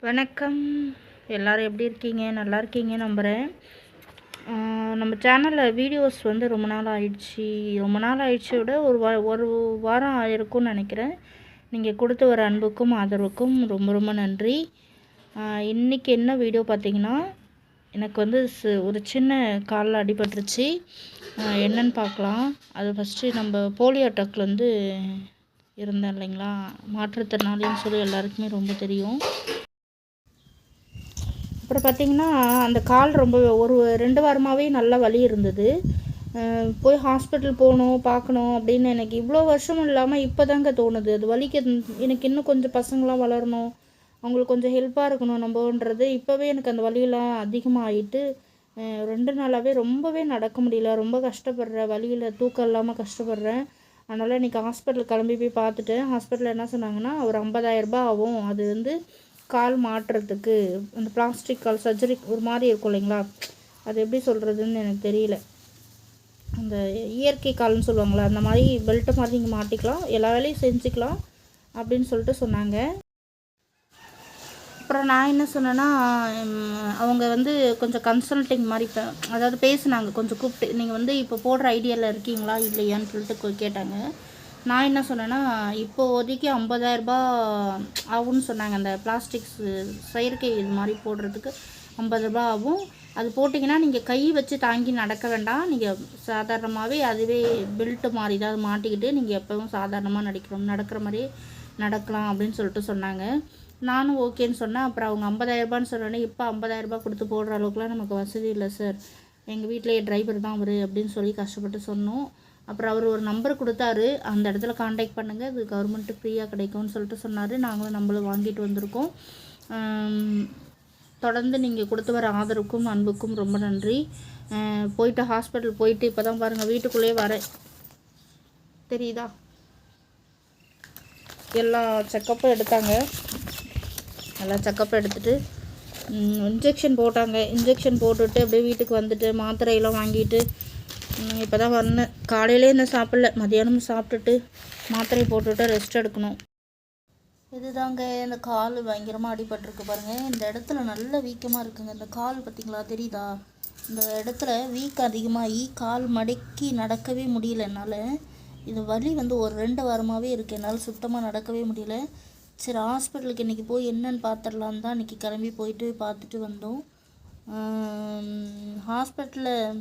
வணக்கம். எல்லோரும் எப்படி இருக்கீங்க? நல்லா இருக்கீங்க நம்புகிறேன் நம்ம சேனலில் வீடியோஸ் வந்து ரொம்ப நாள் ஆயிடுச்சு. ரொம்ப நாள் ஆயிடுச்சு விட ஒரு வா ஒரு வாரம் ஆயிருக்கும்னு நினைக்கிறேன். நீங்கள் கொடுத்து வர அன்புக்கும் ஆதரவுக்கும் ரொம்ப ரொம்ப நன்றி. இன்றைக்கி என்ன வீடியோ பார்த்தீங்கன்னா எனக்கு வந்து சு- ஒரு சின்ன காலில் அடிபட்டுருச்சு. என்னன்னு பார்க்கலாம். அது ஃபஸ்ட்டு நம்ம போலியோ அட்டாக்ல வந்து இருந்தேன் இல்லைங்களா? மாற்றுத்திறனாளின்னு சொல்லி எல்லாருக்குமே ரொம்ப தெரியும். அப்புறம் பார்த்தீங்கன்னா அந்த கால் ரொம்ப ஒரு ரெண்டு வாரமாகவே நல்ல வலி இருந்தது. போய் ஹாஸ்பிட்டல் போகணும் பார்க்கணும் அப்படின்னு எனக்கு இவ்வளோ வருஷமும் இல்லாமல் இப்போ தாங்க தோணுது. அது வலிக்க எனக்கு இன்னும் கொஞ்சம் பசங்களாம் வளரணும். அவங்களுக்கு கொஞ்சம் ஹெல்ப்பாக இருக்கணும் நம்மன்றது. இப்போவே எனக்கு அந்த வலியெல்லாம் அதிகமாகிட்டு ரெண்டு நாளாகவே ரொம்பவே நடக்க முடியல. ரொம்ப கஷ்டப்படுறேன். வலியில் தூக்கம் இல்லாமல் கஷ்டப்படுறேன். அதனால் இன்றைக்கி ஹாஸ்பிட்டல் கிளம்பி போய் பார்த்துட்டேன் ஹாஸ்பிட்டலில் என்ன சொன்னாங்கன்னா ஒரு 50000 ரூபாய் ஆகும். அது வந்து கால் மாட்டுறதுக்கு அந்த பிளாஸ்டிக் கால் சர்ஜரி ஒரு மாதிரி இருக்கும் இல்லைங்களா? அது எப்படி சொல்கிறதுன்னு எனக்கு தெரியல. அந்த இயற்கை கால்னு சொல்லுவாங்களா அந்த மாதிரி பெல்ட்டு மாதிரி நீங்கள் மாட்டிக்கலாம் எல்லா வேலையும் செஞ்சுக்கலாம் அப்படின்னு சொல்லிட்டு சொன்னாங்க. அப்புறம் நான் என்ன சொன்னேன்னா அவங்க வந்து கொஞ்சம் கன்சல்டிங் மாதிரி இப்போ அதாவது பேசுனாங்க கொஞ்சம் கூப்பிட்டு நீங்கள் வந்து இப்போ போடுற ஐடியாவில் இருக்கீங்களா இல்லையான்னு சொல்லிட்டு கேட்டாங்க. நான் என்ன சொன்னேன்னா இப்போதைக்கு 50000 ஆகும்னு சொன்னாங்க. அந்த பிளாஸ்டிக்ஸ் செயற்கை இது மாதிரி போடுறதுக்கு 50 ரூபாய் ஆகும். அது போட்டிங்கன்னா நீங்கள் கை வச்சு தாங்கி நடக்க வேண்டாம். நீங்கள் சாதாரணமாகவே அதுவே பெல்ட்டு மாதிரி ஏதாவது மாட்டிக்கிட்டு நீங்கள் எப்போவும் சாதாரணமாக நடிக்கிறோம் நடக்கிற மாதிரி நடக்கலாம் அப்படின்னு சொல்லிட்டு சொன்னாங்க. நானும் ஓகேன்னு சொன்னேன். அப்புறம் அவங்க 50000 ரூபான்னு சொன்னோன்னே இப்போ ஐம்பதாயிரரூபா கொடுத்து போடுற அளவுக்குலாம் நமக்கு வசதி இல்லை சார் எங்கள் வீட்டிலேயே டிரைவர் தான் அவர் அப்படின்னு சொல்லி கஷ்டப்பட்டு சொன்னோம். அப்புறம் அவர் ஒரு நம்பர் கொடுத்தாரு. அந்த இடத்துல காண்டாக்ட் பண்ணுங்கள் அது கவர்மெண்ட்டு ஃப்ரீயாக கிடைக்கும்னு சொல்லிட்டு சொன்னார். நாங்களும் நம்மளும் வாங்கிட்டு வந்திருக்கோம். தொடர்ந்து நீங்கள் கொடுத்து வர ஆதரவுக்கும் அன்புக்கும் ரொம்ப நன்றி. போயிட்டு ஹாஸ்பிட்டல் போயிட்டு இப்போ தான் பாருங்கள் வீட்டுக்குள்ளேயே வரேன். தெரியுதா? எல்லா செக்கப்பும் எடுத்தாங்க. நல்லா செக்கப்பும் எடுத்துகிட்டு இன்ஜெக்ஷன் போட்டாங்க. இன்ஜெக்ஷன் போட்டுட்டு அப்படியே வீட்டுக்கு வந்துட்டு மாத்திரையெல்லாம் வாங்கிட்டு இப்போ தான் வந்தேன். காலையிலே இன்னும் சாப்பிடல? மதியானம் சாப்பிட்டுட்டு மாத்திரை போட்டுட்டு ரெஸ்ட் எடுக்கணும். இதுதாங்க இந்த கால் பயங்கரமாக அடிபட்டிருக்கு பாருங்கள் இந்த இடத்துல நல்ல வீக்கமாக இருக்குங்க. இந்த கால் பார்த்தீங்களா? தெரியுதா? இந்த இடத்துல வீக் அதிகமாகி கால் மடக்கி நடக்கவே முடியல என்னால். இந்த வலி வந்து ஒரு ரெண்டு வாரமாகவே இருக்குது என்னால் சுத்தமாக நடக்கவே முடியல. சரி ஹாஸ்பிட்டலுக்கு இன்றைக்கி போய் என்னென்னு பார்த்துடலான்னு தான் இன்றைக்கி கிளம்பி போயிட்டு பார்த்துட்டு வந்தோம். ஹாஸ்பிட்டலில்